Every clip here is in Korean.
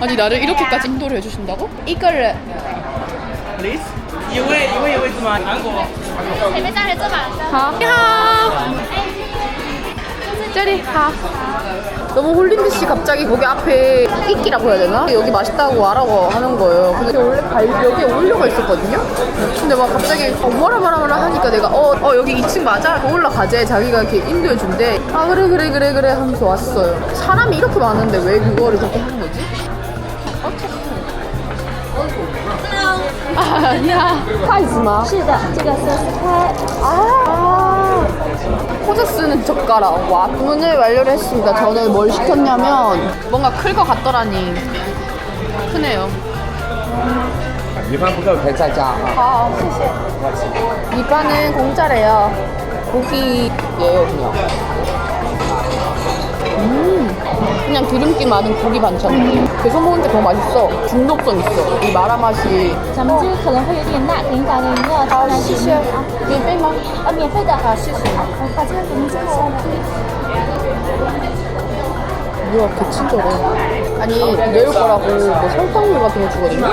아니 나를 이렇게까지 인도를 해주신다고? 이거를 Please，一位一位一位是吗？韩国。前面站着这把。好，你好，这里好。 너무 홀린 듯이 갑자기 거기 앞에 이끼라고 해야 되나? 여기 맛있다고 알아고 하는 거예요. 근데 원래 갈 여기에 올려가 있었거든요. 근데 막 갑자기 어, 뭐라 뭐라 뭐라 하니까 내가 어, 어 여기 2층 맞아? 올라가재. 자기가 이렇게 인도해 준대. 아 그래 그래 그래 그래 하면서 왔어요. 사람이 이렇게 많은데 왜 그거를 그렇게 하는 거지? 아, 아니야. 파이즈마. 是的，这个是开 아, 포즈 쓰는 젓가락. 와, 주문을 완료를 했습니다. 저는 뭘 시켰냐면 뭔가 클 것 같더라니. 크네요. 米饭不够可以再加啊。 아, 谢谢. 이파는 공짜래요. 고기예요, 그냥. 음, 그냥 기름기 많은 고기 반찬. 계속 먹는데 더 맛있어. 중독성 있어. 이 마라 맛이. 咱们这个可能会有点辣，给你打个饮料，好，来谢谢。免费吗？啊，免费的，好，谢谢。我把这个给您介绍了。 뭐야 개친절해 아니 내일 거라고 뭐 설탕물 같은 거 주거든요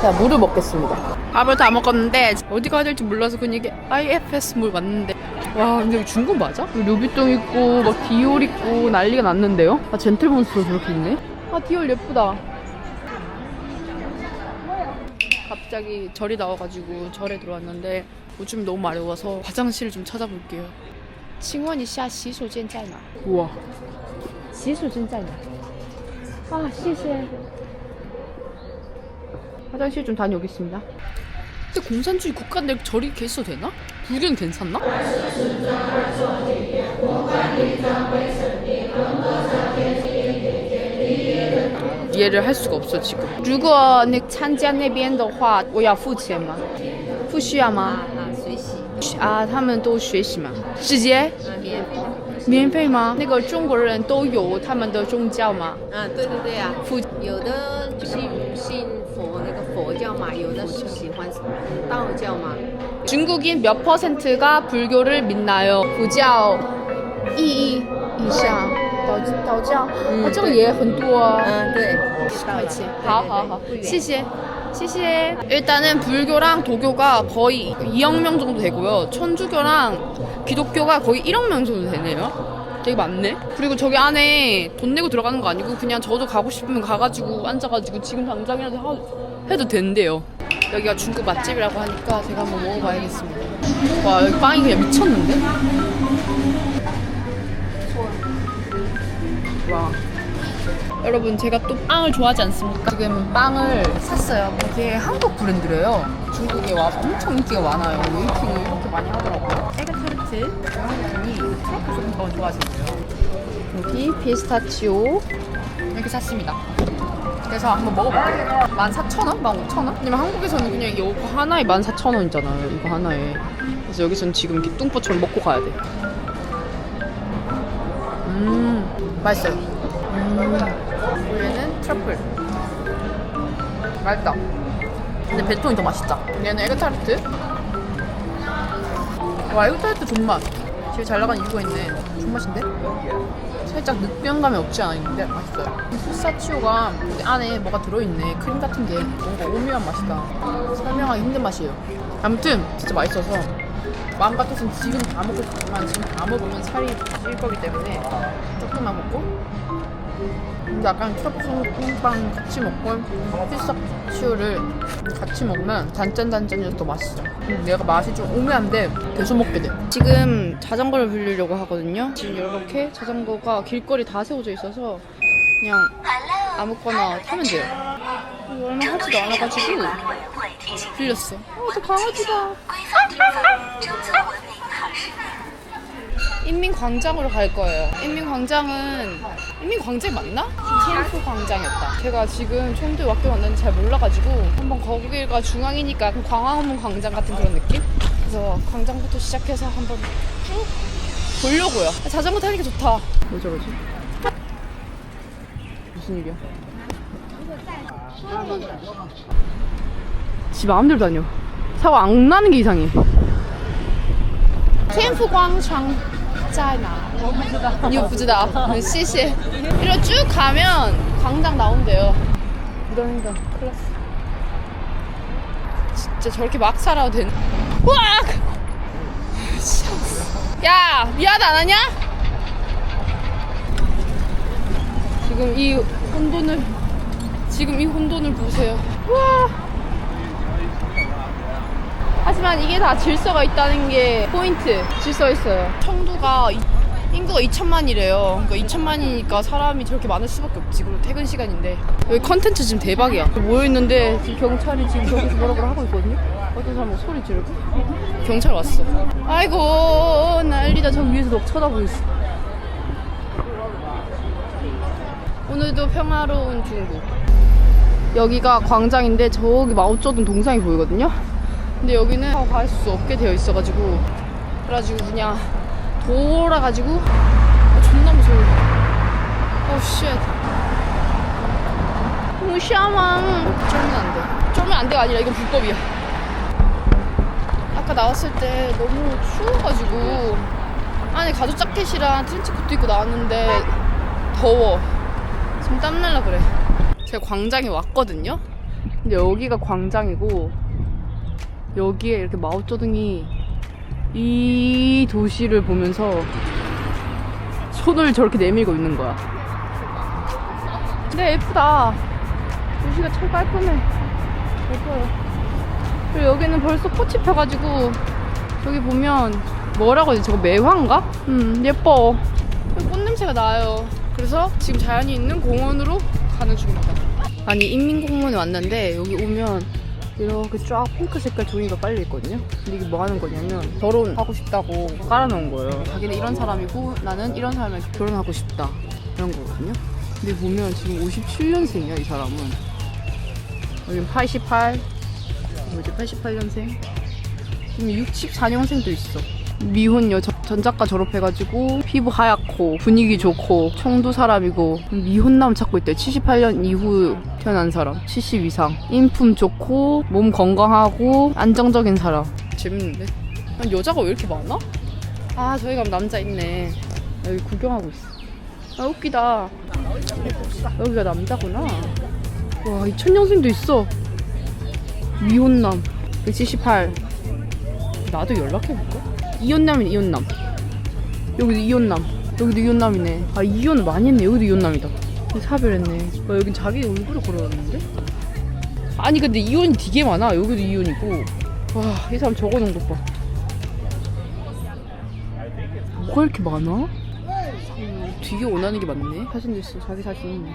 자 물을 먹겠습니다 밥을 다 먹었는데 어디 가야 될지 몰라서 그냥 이게 IFS 물 맞는데 와 근데 여기 중국 맞아? 여기 르비통 있고 막 디올 있고 난리가 났는데요? 아 젠틀몬스터 저렇게 있네 아 디올 예쁘다 갑자기 절이 나와가지고 절에 들어왔는데 오줌이 너무 마려워서 화장실을 좀 찾아볼게요 请问一下洗手间在哪？ 우와 洗手间在哪？아, 谢谢. 화장실 좀 다녀오겠습니다. 근데 공산주의 국가인데 절이 이렇게 있어도 되나? 불교는 괜찮나? 이해를 할 수가 없어 지금. 如果你参加那边的话，我要付钱吗？不需要吗？啊，他们都学习嘛，直接免费吗？那个中国人都有他们的宗教吗？嗯，对对对呀、佛有的信信佛那个佛教嘛，有的是喜欢道教嘛。 중국인 몇 퍼센트가 불교를 믿나요? 佛教一亿以下，道道教，啊，这个也很多啊。嗯，对，块钱，好好好，谢谢。 시시해. 일단은 불교랑 도교가 거의 2억 명 정도 되고요. 천주교랑 기독교가 거의 1억 명 정도 되네요. 되게 많네. 그리고 저기 안에 돈 내고 들어가는 거 아니고 그냥 저도 가고 싶으면 가가지고 앉아가지고 지금 당장이라도 하, 해도 된대요. 여기가 중국 맛집이라고 하니까 제가 한번 먹어봐야겠습니다. 와 여기 빵이 그냥 미쳤는데? 와. 여러분 제가 또 빵을 좋아하지 않습니까? 지금 빵을 샀어요. 이게 한국 브랜드래요. 중국에 와서 엄청 인기가 많아요. 웨이팅을 이렇게 많이 하더라고요. 에그타르트 한국분이 트러플 소금빵을 좋아하시고요. 여기 피스타치오 이렇게 샀습니다. 그래서 한번 먹어볼게요. 14,000원? 15,000원? 왜냐면 한국에서는 그냥 이거 하나에 14,000원이잖아요. 이거 하나에. 그래서 여기서는 지금 이렇게 뚱보처럼 먹고 가야 돼. 음, 맛있어요. 음, 얘는 트러플. 맛있다. 근데 베톤이 더 맛있다. 얘는 에그타르트. 와, 에그타르트 존맛. 제일 잘 나간 이유가 있네. 존맛인데? 살짝 늑병감이 없지 않아 있는데 맛있어요. 피스타치오가 안에 뭐가 들어있네. 크림 같은 게 뭔가 오묘한 맛이다. 설명하기 힘든 맛이에요. 아무튼 진짜 맛있어서 마음 같아서는 지금 다 먹고 싶지만 지금 다 먹으면 살이 찔 거기 때문에 조금만 먹고 근데 약간 소금빵 같이 먹고 피스타 치오를 같이 먹으면 단짠단짠해서 더 맛있어. 음, 얘가 맛이 좀 오묘한데 계속 먹게 돼. 지금 자전거를 빌리려고 하거든요. 지금 이렇게 자전거가 길거리 다 세워져 있어서 그냥 아무거나 타면 돼요. 얼마 하지도 않아가지고 빌렸어. 어, 저 강아지가. 인민광장으로 갈 거예요. 인민광장은 인민광장 맞나? TF 광장이었다. 제가 지금 청도에 왔긴 왔는데 잘 몰라가지고 한번 거기가 중앙이니까 약간 광화문 광장 같은 그런 느낌? 그래서 광장부터 시작해서 한번 쭉 보려고요. 자전거 타니까 좋다. 왜 저러지? 무슨 일이야? 지 마음대로 다녀. 사고 안 나는 게 이상해. 天府广场 在哪？我不知道，你不知道？谢谢。 이리로 쭉 가면 광장 나온대요. 이러니까 클라스. 진짜 저렇게 막 살아도 되는. 우와! 야 미안하다 안 하냐? 지금 이 혼돈을 지금 이 혼돈을 보세요. 와. 하지만 이게 다 질서가 있다는 게 포인트. 질서 있어요. 청두가 이- 인구가 2천만이래요. 그러니까 2천만이니까 사람이 저렇게 많을 수밖에 없지. 그리고 퇴근 시간인데 여기 컨텐츠 지금 대박이야. 모여 있는데 지금 경찰이 지금 저기서 뭐라 고 하고 있거든요. 어떤 사람 뭐 소리 지르고 경찰 왔어. 아이고 난리다. 저 위에서 너 쳐다보고 있어. 오늘도 평화로운 중국. 여기가 광장인데 저기 마오쩌둥 동상이 보이거든요. 근데 여기는 갈 수 없게 되어 있어가지고 그래가지고 그냥 돌아가지고 어, 존나 무서워. 어 쉣. 무샤망 쫄면 안 돼. 쫄면 안 돼가 아니라 이건 불법이야. 아까 나왔을 때 너무 추워가지고 안에 가죽 자켓이랑 트렌치코트 입고 나왔는데 더워. 지금 땀날라 그래. 제가 광장에 왔거든요. 근데 여기가 광장이고 여기에 이렇게 마오쩌둥이 이 도시를 보면서 손을 저렇게 내밀고 있는 거야. 근데 예쁘다. 도시가 참 깔끔해. 예뻐요. 그리고 여기는 벌써 꽃이 펴가지고 여기 보면 뭐라고 해야 지 저거 매화인가? 음 예뻐. 여기 꽃 냄새가 나요. 그래서 지금 자연이 있는 공원으로 가는 중입니다. 아니 인민공원에 왔는데 여기 오면 이렇게 쫙 핑크 색깔 종이가 빨려 있거든요. 근데 이게 뭐 하는 거냐면 결혼하고 싶다고 깔아놓은 거예요. 자기는 이런 사람이고 나는 이런 사람이랑 결혼하고 싶다 이런 거거든요. 근데 보면 지금 57년생이야 이 사람은. 여긴 88, 뭐지 88년생. 지금 64년생도 있어. 미혼녀 전- 전작가 졸업해가지고 피부 하얗고 분위기 좋고 청도 사람이고 미혼남 찾고 있대 78년 이후 태어난 사람. 70 이상. 인품 좋고 몸 건강하고 안정적인 사람. 재밌는데? 아니, 여자가 왜 이렇게 많아? 아 저기 가면 남자 있네. 여기 구경하고 있어. 아 웃기다. 여기가 남자구나. 와 2000년생도 있어. 미혼남. 178 나도 연락해볼까? 이혼남이네 이혼남. 여기도 이혼남. 여기도 이혼남이네. 아 이혼을 많이 했네. 여기도 이혼남이다. 사별했네. 와 여긴 자기 얼굴을 걸어놨는데? 아니 근데 이혼이 되게 많아. 여기도 이혼이고. 와 이 사람 적어놓은 것봐. 뭐가 이렇게 많아? 음, 되게 원하는 게 많네. 사진도 있어. 자기 사진.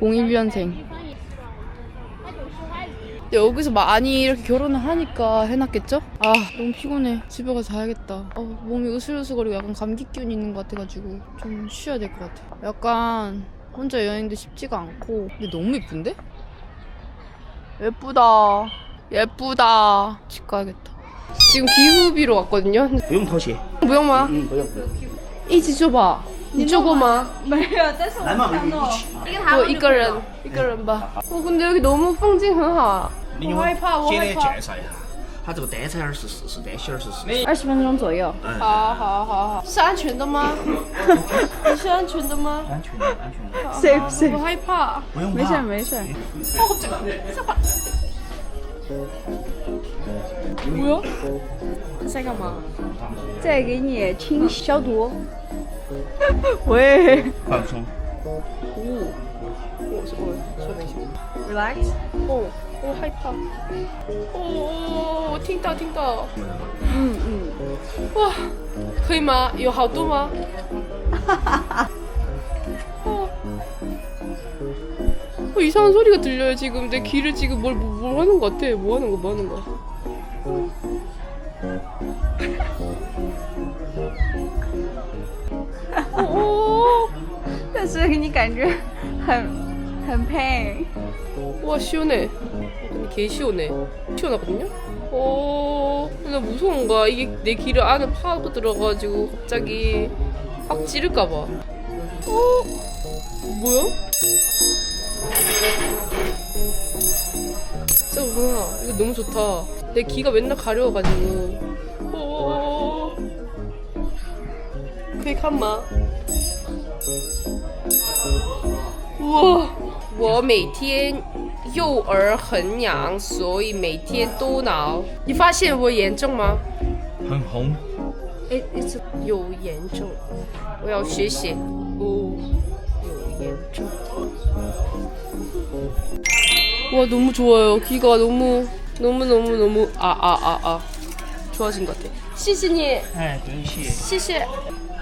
01년생. 근데 여기서 많이 이렇게 결혼을 하니까 해놨겠죠? 아 너무 피곤해. 집에 가서 자야겠다. 어, 몸이 으슬으슬거리고 약간 감기 기운이 있는 것 같아가지고 좀 쉬어야 될 것 같아. 약간 혼자 여행도 쉽지가 않고. 근데 너무 예쁜데? 예쁘다. 예쁘다. 집 가야겠다. 지금 기후비로 왔거든요? 무용 터시. 무용마? 응 무용 이지 줘봐. 이쪽어마. 말이야 떼서 나만 이거 이거는 이거는 봐어 근데 여기 너무 풍징하하. 你我害怕我简单害怕介绍一下，它这个单车二十四是单行二十四。二十分钟左右。好好好好，是安全的吗？你 是安全的吗？安全的，安全的。safe safe。我害怕。不用怕。没事。哦，这个这把。뭐 야? 在干嘛？在给你清消毒。喂。放松。哦，我我说没事。Relax。哦， 我害怕。哦，我听到听到。嗯嗯。哇，可以吗？有好多吗？어. 어, 이상한 소리가 들려요 지금 내 귀를 지금 뭘, 뭐, 뭘 하는 것 같아 뭐 하는 거 뭐 하는 거 어, 但是你感觉很 很配。 어, 우와 시원해. 어, 근데 개 시원해. 시원하거든요? 어... 근데 무서운 거야. 이게 내 귀를 안에 파고 들어가지고 갑자기 확 찌를까봐. 어? 뭐야? 저거 뭐야 이거 너무 좋다. 내 귀가 맨날 가려워가지고. 어... 그게 칸마. 우와. 我每天幼儿很痒，所以每天都挠。你发现我严重吗？很红。哎，有严重，我要学习。哦，有严重。 와 너무 좋아요. 귀가 너무 너무 너무 너무 아 아 아 아 좋아진 것 같아. 시신이 哎，对，谢。谢谢.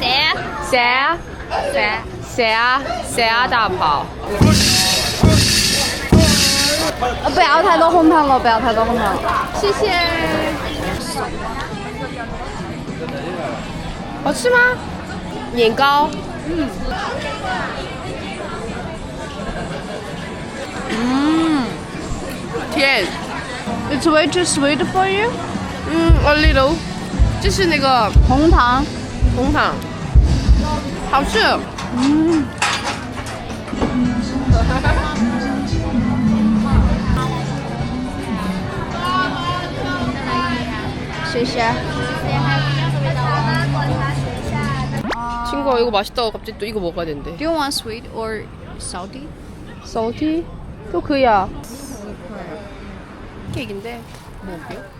谁？谁？啊？谁？谁啊？谁啊？大炮？不要太多红糖了，不要太多红糖了。谢谢。好吃吗？年糕。嗯。嗯。甜。It's way too sweet for you。嗯，a little。这是那个红糖。红糖， 박수! 음. 친구가 이거 맛있다고 갑자기 또 이거 먹어야 된대. Do you want sweet or salty? Salty? 또 그야. 음, 케이크인데 먹을게요.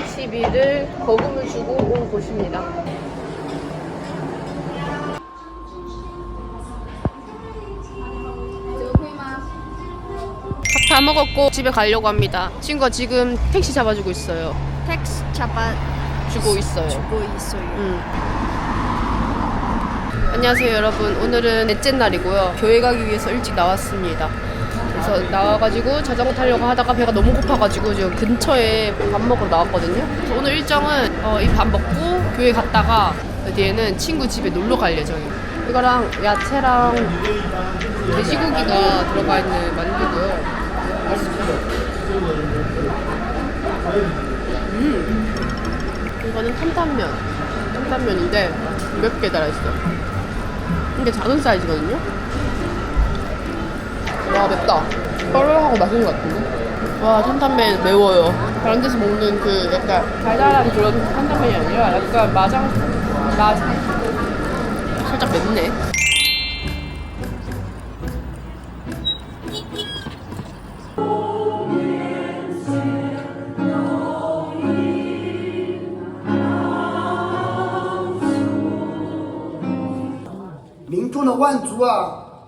TCB를 거금을 주고 온 곳입니다. 밥 다 먹었고 집에 가려고 합니다. 친구가 지금 택시 잡아주고 있어요. 택시 잡아 주고 있어요. 주고 있어요. 음. 안녕하세요 여러분 오늘은 넷째 날이고요 교회 가기 위해서 일찍 나왔습니다 그래서 나와가지고 자전거 타려고 하다가 배가 너무 고파가지고 지금 근처에 밥 먹으러 나왔거든요. 그래서 오늘 일정은 어, 이 밥 먹고 교회 갔다가 그 뒤에는 친구 집에 놀러 갈 예정이에요. 이거랑 야채랑 돼지고기가 들어가 있는 만두고요. 음 이거는 탄탄면. 탄탄면인데 몇 개 달아있어? 이게 작은 사이즈거든요. 와 맵다. 뻘뻘하고 맛있는 것 같은데? 와 탄탄면 매워요. 다른 데서 먹는 그 약간 달달한 그런 탄탄면이 아니라 약간 마장 마장 살짝 맵네. 민토는 완주와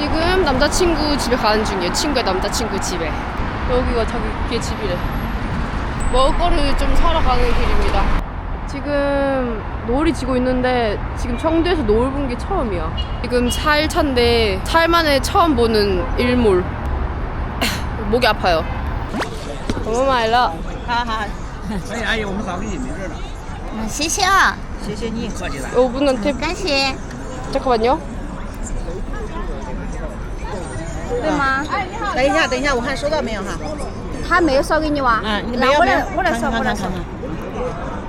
지금 남자친구 집에 가는 중이에요. 친구의 남자친구 집에. 여기가 자기 걔 집이래. 먹을 거를 좀 사러 가는 길입니다. 지금 노을이 지고 있는데 지금 청도에서 노을 본 게 처음이야. 지금 4일 차인데 4일 만에 처음 보는 일몰. 목이 아파요. 너무 말라. 哎，阿姨，我们扫给你没事的。谢谢啊，谢谢你，客气了。 여분한테 感谢。 잠깐만요. 对吗？等一下，等一下，我看收到没有哈？他没有烧给你哇？嗯，你那我来，我来烧，我来烧。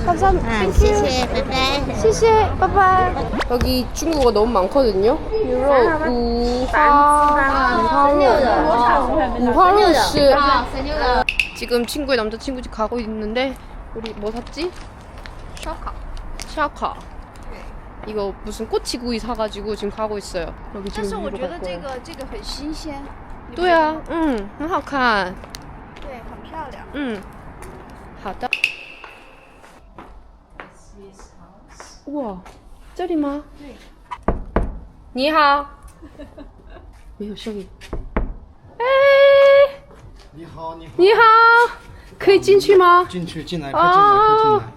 감사합니다. 谢谢，拜拜。 시시해, 빠빠이. 여기 중국어 너무 많거든요. 유로, 우화, 우화루시. 지금 친구의 남자친구 집 가고 있는데 우리 뭐 샀지? 샤카. 샤카. 이거 무슨 꼬치구이 사가지고 지금 가고 있어요. 여기 지금 但是我 위로 觉得 갈 这 거예요. 个这个很新鲜，对啊，嗯，很好看。对，很漂亮。嗯，好的。哇，这里吗？对。你好。没有声音。哎，你好，你好，你好，可以进去吗？进去，进来，快进来，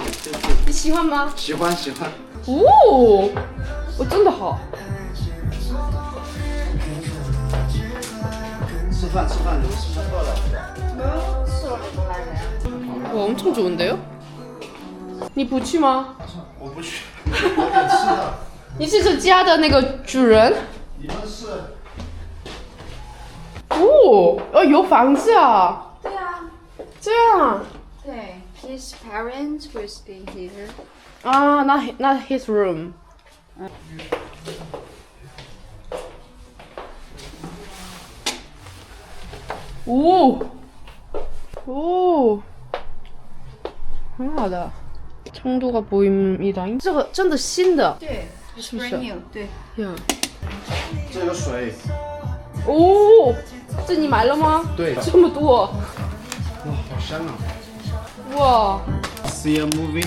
快进来。你喜欢吗？喜欢，喜欢。 哦，我真的好。吃饭，吃饭，你们吃错了。 와, 엄청 좋은데요? 你不去吗？我不去，我点吃的。你是这家的那个主人？你们是？哦，哦，有房子啊！对啊，这样对，His parents will stay here。 啊，那那 his room。哦，哦，很好的，청도가보입니다。这个真的新的，对是不是？ ，brand new，对。呀，这有水。哦，这你买了吗？对这么多，哇，好香啊哇， ！See a movie,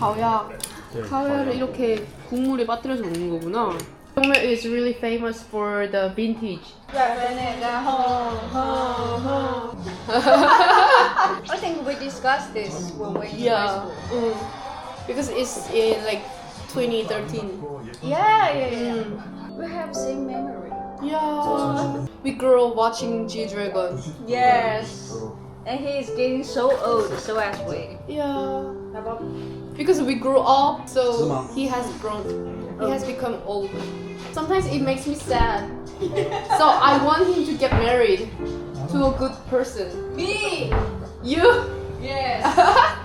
가오야 가오야를 이렇게 국물에 빠뜨려서 먹는 거구나. Somewhere is really famous for the vintage. I think we discussed this when we were in Yeah, high school. mm. because it's in like 2013. Yeah, yeah, yeah. Mm. We have same memory. Yeah, we grew up watching G Dragon. Yes. And he is getting so old, so as we. Yeah. Because we grew up, so he has grown. He has oh. become old. Sometimes it makes me sad. so I want him to get married to a good person. Me. You? Yes.